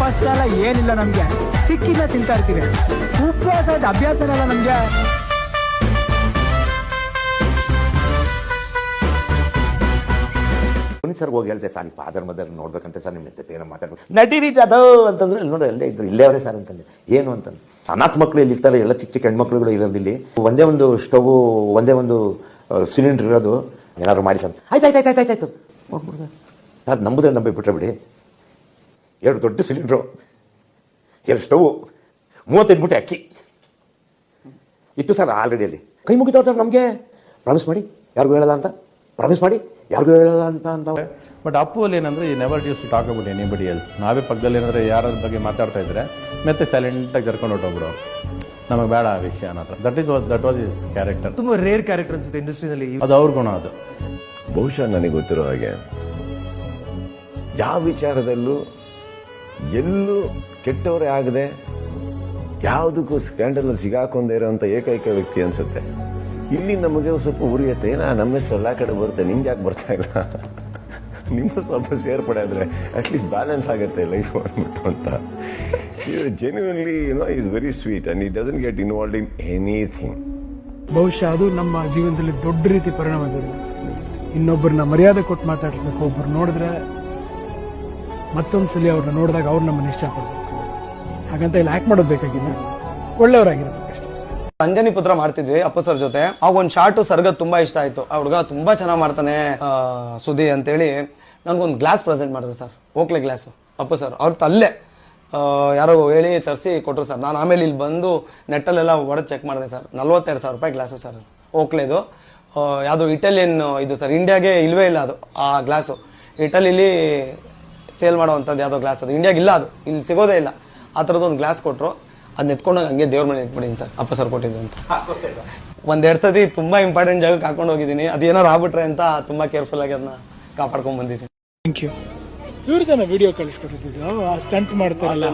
First ಎಲ್ಲ ಏನಿಲ್ಲ ನಮ್ಗೆ. ಸಿಕ್ಕಿಲ್ಲ ತಿಂತಾ ಇರ್ತೀವಿ. ಅಭ್ಯಾಸ ಅಲ್ಲ ನಮ್ಗೆ. ಸರ್ ಹೋಗಿ ಹೇಳ್ತೆ ಸರ್ ಫಾದರ್, ಮದರ್ ನೋಡ್ಬೇಕಂತ ಸರ್ ನಿಮ್ಮ ಜೊತೆ ಏನೋ ಮಾತಾಡ್ಬೇಕು. ನಡೀರಿ ಜಾಧವ್ ಅಂತಂದ್ರೆ ನೋಡಿ ಅಲ್ಲೇ ಇದ್ರು. ಇಲ್ಲೇ ಅವರೇ ಸರ್ ಅಂತಂದೆ. ಏನು ಅಂತಂದ್ರೆ ಅನಾಥ ಮಕ್ಕಳು ಇಲ್ಲಿ ಇರ್ತಾರೆ? ಎಲ್ಲ ಚಿಕ್ಕ ಚಿಕ್ಕ ಹೆಣ್ಮಕ್ಳುಗಳು ಇರೋದು ಒಂದೇ ಒಂದು ಸ್ಟವ್, ಒಂದೇ ಒಂದು ಸಿಲಿಂಡರ್ ಇರೋದು. ಏನಾದ್ರು ಮಾಡಿ ಸರ್. ಆಯ್ತು ಆಯ್ತು ಆಯ್ತು ಆಯ್ತು ಆಯ್ತು. ನೋಡ್ಬಿಡ್ದೆ ಸರ್. ನಂಬುದೇ ನಂಬಿ ಬಿಟ್ರೆ ಬಿಡಿ. ಎರಡು ದೊಡ್ಡ ಸಿಲಿಂಡ್ರು ಎರಡು ಸ್ಟವ್ ಮೂವತ್ತೈದು ಮೂಟೆ ಅಕ್ಕಿ. ಇತ್ತು ಸರ್ ಆಲ್ರೆಡಿ ಅಲ್ಲಿ. ಕೈ ಮುಗಿತಾವ ಸರ್ ನಮಗೆ? ಪ್ರಾಮಿಸ್ ಮಾಡಿ ಯಾರಿಗೂ ಹೇಳಲ್ಲ ಅಂತ? ಪ್ರಾಮಿಸ್ ಮಾಡಿ ಯಾರಿಗೂ ಹೇಳಲ್ಲ ಅಂತ ಅಂತ. ಬಟ್ ಅಪ್ಪು ಅಲ್ಲಿ ಏನಂದ್ರೆ ಈ never use to talk about anybody else ನಾವೇ ಪಕ್ಕದಲ್ಲಿ ಏನಾದ್ರೆ ಯಾರ ಬಗ್ಗೆ ಮಾತಾಡ್ತಾ ಇದ್ರೆ ಮತ್ತೆ ಸೈಲೆಂಟಾಗಿ ಕರ್ಕೊಂಡು ಹೊಟ್ಟೋಗ್ಬಿಡು ನಮಗೆ ಬೇಡ ಆ ವಿಷಯ ಅನ್ನೋ that is that was is character ತುಂಬ ರೇರ್ ಕ್ಯಾರೆಕ್ಟರ್ ಅನ್ಸುತ್ತೆ ಇಂಡಸ್ಟ್ರಿನಲ್ಲಿ ಅದು ಅವ್ರ ಗುಣ ಅದು. ಬಹುಶಃ ನನಗೆ ಗೊತ್ತಿರೋ ಹಾಗೆ ಯಾವ ವಿಚಾರದಲ್ಲೂ ಎಲ್ಲೂ ಕೆಟ್ಟವರೇ ಆಗದೆ ಯಾವುದಕ್ಕೂ ಸ್ಕ್ಯಾಂಡಲ್ ಸಿಗಾಕೊಂಡೇ ಇರೋಂಥ ಏಕೈಕ ವ್ಯಕ್ತಿ ಅನ್ಸುತ್ತೆ. ಇಲ್ಲಿ ನಮಗೆ ಸ್ವಲ್ಪ ಉರಿಯತ್ತೆ. ನಾ ನಮ್ಮ ಹೆಸರು ಎಲ್ಲ ಕಡೆ ಬರುತ್ತೆ, ನಿಮ್ಗೆ ಯಾಕೆ ಬರ್ತಾ ಇಲ್ಲ? ನಿಮ್ಮ ಸ್ವಲ್ಪ ಸೇರ್ಪಡೆ ಆದರೆ ಅಟ್ಲೀಸ್ಟ್ ಬ್ಯಾಲೆನ್ಸ್ ಆಗುತ್ತೆ ಲೈಫ್ ಅಂದ್ಬಿಟ್ಟು ಅಂತ. Genuinely no is very sweet and it doesn't get involve in anything ಬಹುಶಃ ಅದು ನಮ್ಮ ಜೀವನದಲ್ಲಿ ದೊಡ್ಡ ರೀತಿ ಪರಿಣಾಮ ಇನ್ನೊಬ್ಬರನ್ನ ಮರ್ಯಾದೆ ಕೊಟ್ಟು ಮಾತಾಡಿಸ್ಬೇಕು ಒಬ್ಬರು ನೋಡಿದ್ರೆ ಮತ್ತೊಂದ್ಸಲಿ ಅವ್ರನ್ನ ನೋಡಿದಾಗ ಅವ್ರು ನಮ್ಮನ್ನ ಇಷ್ಟಪಡಬೇಕು. ಹಾಗಂತ ಇಲ್ಲಿ ಆಕ್ಟ್ ಮಾಡೋದು ಬೇಕಾಗಿಲ್ಲ ಒಳ್ಳೆಯವರಾಗಿರ್ಬೇಕು ಅಷ್ಟೇ. ಅಂಜನಿ ಪುತ್ರ ಮಾಡ್ತಿದ್ವಿ ಅಪ್ಪು ಸರ್ ಜೊತೆ. ಆ ಒಂದು ಶಾರ್ಟು ಸರ್ಗದ್ ತುಂಬಾ ಇಷ್ಟ ಆಯ್ತು. ಆ ಹುಡುಗ ತುಂಬಾ ಚೆನ್ನಾಗಿ ಮಾಡ್ತಾನೆ ಆ, ಸುದಿ ಅಂತೇಳಿ. ನನ್ಗೊಂದು ಗ್ಲಾಸ್ ಪ್ರೆಸೆಂಟ್ ಮಾಡಿದ್ರು ಸರ್. ಓಕ್ಲೆ ಗ್ಲಾಸು ಅಪ್ಪ ಸರ್ ಅವ್ರ ತಲ್ಲೇ. ಯಾರೋ ಹೇಳಿ ತರಿಸಿ ಕೊಟ್ಟರು ಸರ್. ನಾನು ಆಮೇಲೆ ಇಲ್ಲಿ ಬಂದು ನೆಟ್ಟಲ್ಲೆಲ್ಲ ಹೊಡೆದು ಚೆಕ್ ಮಾಡಿದೆ ಸರ್. ನಲ್ವತ್ತೆರಡು ಸಾವಿರ ರೂಪಾಯಿ ಗ್ಲಾಸು ಸರ್. ಓಕ್ಲೆದು. ಯಾವುದು ಇಟಾಲಿಯನ್ ಇದು ಸರ್. ಇಂಡಿಯಾಗೆ ಇಲ್ವೇ ಇಲ್ಲ ಅದು ಆ ಗ್ಲಾಸು ಇಟಲಿಲಿ ಸೇಲ್ ಮಾಡೋವಂಥದ್ದು ಯಾವುದೋ ಗ್ಲಾಸ್ ಅದು. ಇಂಡಿಯಾಗೆ ಇಲ್ಲ ಅದು. ಇಲ್ಲಿ ಸಿಗೋದೇ ಇಲ್ಲ. ಆ ಥರದ್ದು ಒಂದು ಗ್ಲಾಸ್ ಕೊಟ್ಟರು ಅದನ್ನ ಎತ್ಕೊಂಡು ಹಂಗೆ ದೇವ್ರ ಮನೆ ಇಟ್ಬಿಡಿ ಸರ್. ಅಪ್ಪ ಸರ್ ಕೊಟ್ಟಿದ್ದು ಅಂತ. ಒಂದೆರಡು ಸತಿ ತುಂಬ ಇಂಪಾರ್ಟೆಂಟ್ ಜಾಗಕ್ಕೆ ಹಾಕೊಂಡು ಹೋಗಿದ್ದೀನಿ. ಅದೇನಾರು ಆಗ್ಬಿಟ್ರೆ ಅಂತ ತುಂಬ ಕೇರ್ಫುಲ್ ಆಗಿ ಅದನ್ನ ಕಾಪಾಡ್ಕೊಂಡು ಬಂದಿದ್ದೀನಿ. ಥ್ಯಾಂಕ್ ಯು ಇವ್ರ ಜನ ವಿಡಿಯೋ ಕಳಿಸ್ಕೊಟ್ಟಿದ್ದು ಸ್ಟಂಟ್ ಮಾಡ್ತಾರಲ್ಲ?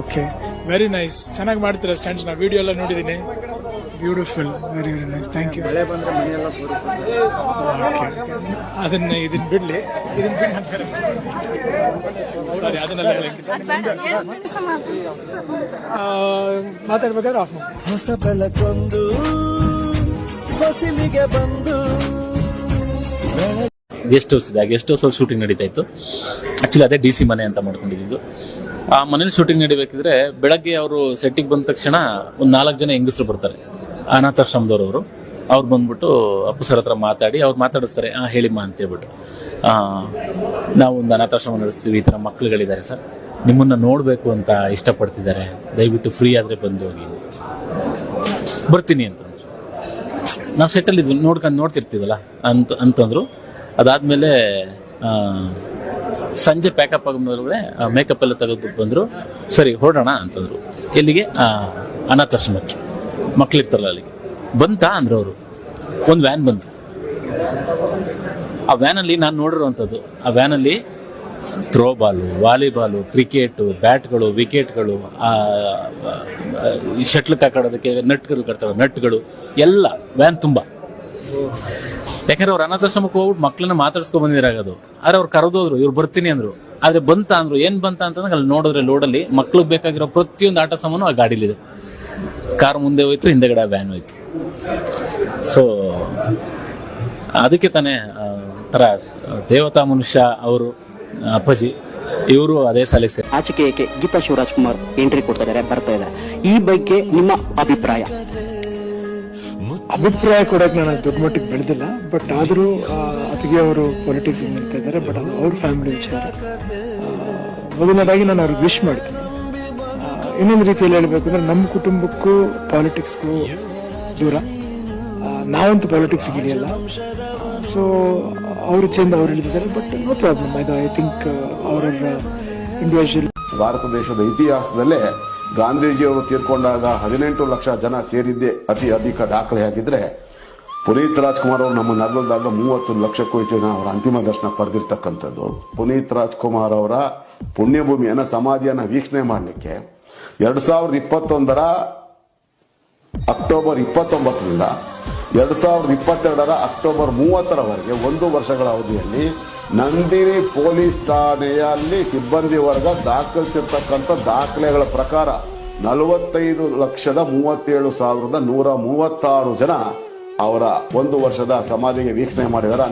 ಓಕೆ ವೆರಿ ನೈಸ್ ಚೆನ್ನಾಗಿ ಮಾಡ್ತೀರಾ ಸ್ಟಂಟ್ಸ್ ನಾ? ವಿಡಿಯೋ ಎಲ್ಲ ನೋಡಿದ್ದೀನಿ. Beautiful very very nice thank you ಅದನ್ನ ಇದನ್ನ ಬಿಡ್ಲಿ. ಇದನ್ನ ಬಿಟ್ಟು ಸಾರಿ ಅದನ್ನೆಲ್ಲ ಹೇಳಕ್ಕೆ ಆ, ಮಾತಾಡ್ಬೇಕಾದ್ರೆ ಆಫ್ ಹೊಸ ಬೆಳಕೊಂದು ಹೊಸಿಲಿಗೆ ಬಂದು. ಗೆಸ್ಟ್ ಹೌಸ್ ಇದೆ. ಆ ಗೆಸ್ಟ್ ಹೌಸ್ ಅಲ್ಲಿ ಶೂಟಿಂಗ್ ನಡೀತಾ ಇತ್ತು. ಆಕ್ಚುಲಿ ಅದೇ ಡಿ ಸಿ ಮನೆ ಅಂತ ಮಾಡ್ಕೊಂಡಿದ್ದು. ಆ ಮನೇಲಿ ಶೂಟಿಂಗ್ ನಡಿಬೇಕಿದ್ರೆ ಬೆಳಗ್ಗೆ ಅವರು ಸೆಟ್ಟಿಗೆ ಬಂದ ತಕ್ಷಣ ಒಂದು ನಾಲ್ಕು ಜನ ಹೆಂಗಸರು ಬರ್ತಾರೆ. ಅನಾಥಾಶ್ರಮದವ್ರವರು. ಅವ್ರು ಬಂದ್ಬಿಟ್ಟು ಅಪ್ಪು ಸರ್ ಹತ್ರ ಮಾತಾಡಿ ಅವ್ರು ಮಾತಾಡಿಸ್ತಾರೆ ಹಾಂ ಹೇಳಿಮ್ಮ ಅಂತೇಳ್ಬಿಟ್ಟು ನಾವು ಒಂದು ಅನಾಥಾಶ್ರಮ ನಡೆಸ್ತೀವಿ, ಈ ಥರ ಮಕ್ಕಳುಗಳಿದ್ದಾರೆ ಸರ್. ನಿಮ್ಮನ್ನು ನೋಡಬೇಕು ಅಂತ ಇಷ್ಟಪಡ್ತಿದ್ದಾರೆ. ದಯವಿಟ್ಟು ಫ್ರೀ ಆದರೆ ಬಂದು ಹೋಗಿ. ಬರ್ತೀನಿ ಅಂತ ನಾವು ಸೆಟ್ಟಲ್ಲಿ ಇದ್ವಿ ನೋಡ್ಕೊಂಡು ನೋಡ್ತಿರ್ತೀವಲ್ಲ ಅಂತ, ಅಂತಂದ್ರು. ಅದಾದ್ಮೇಲೆ ಸಂಜೆ ಪ್ಯಾಕಪ್ ಆಗೋದ್ರೊಳಗಡೆ ಮೇಕಪ್ ಎಲ್ಲ ತೆಗೆದ್ಬಿಟ್ಟು ಬಂದ್ರು. ಸರಿ, ಹೊರಡೋಣ ಅಂತಂದ್ರು. ಎಲ್ಲಿಗೆ? ಅನಾಥಾಶ್ರಮಕ್ಕೆ. ಮಕ್ಳಿರ್ತಾರಲ್ಲ ಅಲ್ಲಿಗೆ. ಬಂತಾ ಅಂದ್ರೆ ಅವರು. ಒಂದು ವ್ಯಾನ್ ಬಂತು. ಆ ವ್ಯಾನಲ್ಲಿ ನಾನು ನೋಡಿರುವಂಥದ್ದು, ಆ ವ್ಯಾನಲ್ಲಿ ಥ್ರೋ ಬಾಲು ವಾಲಿಬಾಲು ಕ್ರಿಕೆಟು ಬ್ಯಾಟ್ಗಳು ವಿಕೆಟ್ಗಳು ಶಟ್ಲ್ ಕಾಕಾಡೋದಕ್ಕೆ ನಟ್ಗಳು ಕಟ್ತಾರೆ, ನಟ್ಗಳು, ಎಲ್ಲ ವ್ಯಾನ್ ತುಂಬ. ಯಾಕಂದ್ರೆ ಅವ್ರು ಅನಾಥಾಶ್ರಮಕ್ಕೆ ಹೋಗ್ಬಿಟ್ಟು ಮಕ್ಕಳನ್ನ ಮಾತಾಡ್ಸ್ಕೊ ಬಂದಿರಾಗದು ಆದ್ರೆ ಅವ್ರು ಕರೆದೋದ್ರು ಇವ್ರು ಬರ್ತೀನಿ ಅಂದ್ರು. ಆದ್ರೆ ಬಂತ ಅಂದ್ರು, ಏನ್ ಬಂತ ಅಂತಂದ್ರೆ ಅಲ್ಲಿ ನೋಡಿದ್ರೆ ಲೋಡಲ್ಲಿ ಮಕ್ಳಿಗೆ ಬೇಕಾಗಿರೋ ಪ್ರತಿಯೊಂದು ಆಟ ಸಾಮಾನು ಆ ಗಾಡಿಲಿದೆ. ಕಾರ್ ಮುಂದೆ ಹೋಯ್ತು ಹಿಂದೆಗಡೆ ವ್ಯಾನ್ ಹೋಯ್ತು. ಸೊ ಅದಕ್ಕೆ ತಾನೇ ಒಂಥರ ತರ ದೇವತಾ ಮನುಷ್ಯ ಅವರು ಅಪ್ಪಾಜಿ ಇವರು ಅದೇ ಸಾಲಿಗೆ ಸೇರಿ ಆಚೆಗೆ ಏಕೆ ಗೀತಾ ಶಿವರಾಜ್ ಕುಮಾರ್ ಎಂಟ್ರಿ ಕೊಡ್ತಾ ಇದಾರೆ ಬರ್ತಾ ಇದೆ ಈ ಬಗ್ಗೆ ನಿಮ್ಮ ಅಭಿಪ್ರಾಯ? ಅಭಿಪ್ರಾಯ ಕೊಡಕ್ಕೆ ನಾನು ದೊಡ್ಡ ಮಟ್ಟಿಗೆ ಬೆಳೆದಿಲ್ಲ ಬಟ್ ಆದರೂ ಅತಿಗೆ ಅವರು ಪೊಲಿಟಿಕ್ಸ್ ನಿಲ್ತಾ ಇದ್ದಾರೆ ಬಟ್ ಅವ್ರ ಫ್ಯಾಮಿಲಿ ವಿಚಾರ. ಮೊದಲನೇದಾಗಿ ನಾನು ಅವ್ರಿಗೆ ವಿಶ್ ಮಾಡ್ತೀನಿ. ಇನ್ನೊಂದು ರೀತಿಯಲ್ಲಿ ಹೇಳಬೇಕು ಅಂದ್ರೆ ನಮ್ಮ ಕುಟುಂಬಕ್ಕೂ ಪಾಲಿಟಿಕ್ಸ್ಗೂ ದೂರ. ನಾವಂತೂ ಪಾಲಿಟಿಕ್ಸ್ ಇದೆಯಲ್ಲ ಸೊ ಅವ್ರ ಚೆಂದ ಅವ್ರು ಹೇಳಿದ್ದಾರೆ ಬಟ್ ನೋ ಪ್ರಾಬ್ಲಮ್ ಇದು ಐ ಥಿಂಕ್ ಅವರ ಇಂಡಿವಿಜುವಲ್ ಭಾರತ ದೇಶದ ಇತಿಹಾಸದಲ್ಲೇ ಗಾಂಧೀಜಿಯವರು ತೀರ್ಕೊಂಡಾಗ ಹದಿನೆಂಟು ಲಕ್ಷ ಜನ ಸೇರಿದ್ದೇ ಅತಿ ಅಧಿಕ ದಾಖಲೆಯಾಗಿದ್ರೆ ಪುನೀತ್ ರಾಜ್ಕುಮಾರ್ ಅವರು ನಮ್ಮ ನಗರದಾಗ ಮೂವತ್ತು ಲಕ್ಷಕ್ಕೂ ಹೆಚ್ಚು ಜನ ಅವರ ಅಂತಿಮ ದರ್ಶನ ಪಡೆದಿರ್ತಕ್ಕಂಥದ್ದು. ಪುನೀತ್ ರಾಜ್ಕುಮಾರ್ ಅವರ ಪುಣ್ಯಭೂಮಿಯನ್ನು ಸಮಾಧಿಯನ್ನು ವೀಕ್ಷಣೆ ಮಾಡಲಿಕ್ಕೆ ಎರಡ್ ಸಾವಿರದ ಇಪ್ಪತ್ತೊಂದರ ಅಕ್ಟೋಬರ್ ಇಪ್ಪತ್ತೊಂಬತ್ತರಿಂದ ಎರಡ್ ಸಾವಿರದ ಇಪ್ಪತ್ತೆರಡರ ಅಕ್ಟೋಬರ್ ಮೂವತ್ತರವರೆಗೆ ಒಂದು ವರ್ಷಗಳ ಅವಧಿಯಲ್ಲಿ ನಂದಿನಿ ಪೊಲೀಸ್ ಠಾಣೆಯಲ್ಲಿ ಸಿಬ್ಬಂದಿ ವರ್ಗ ದಾಖಲಿಸಿರ್ತಕ್ಕಂಥ ದಾಖಲೆಗಳ ಪ್ರಕಾರ ನಲವತ್ತೈದು ಲಕ್ಷದ ಮೂವತ್ತೇಳು ಸಾವಿರದ ನೂರ ಮೂವತ್ತಾರು ಜನ ಅವರ ಒಂದು ವರ್ಷದ ಸಮಾಧಿಗೆ ವೀಕ್ಷಣೆ ಮಾಡಿದ್ದಾರೆ.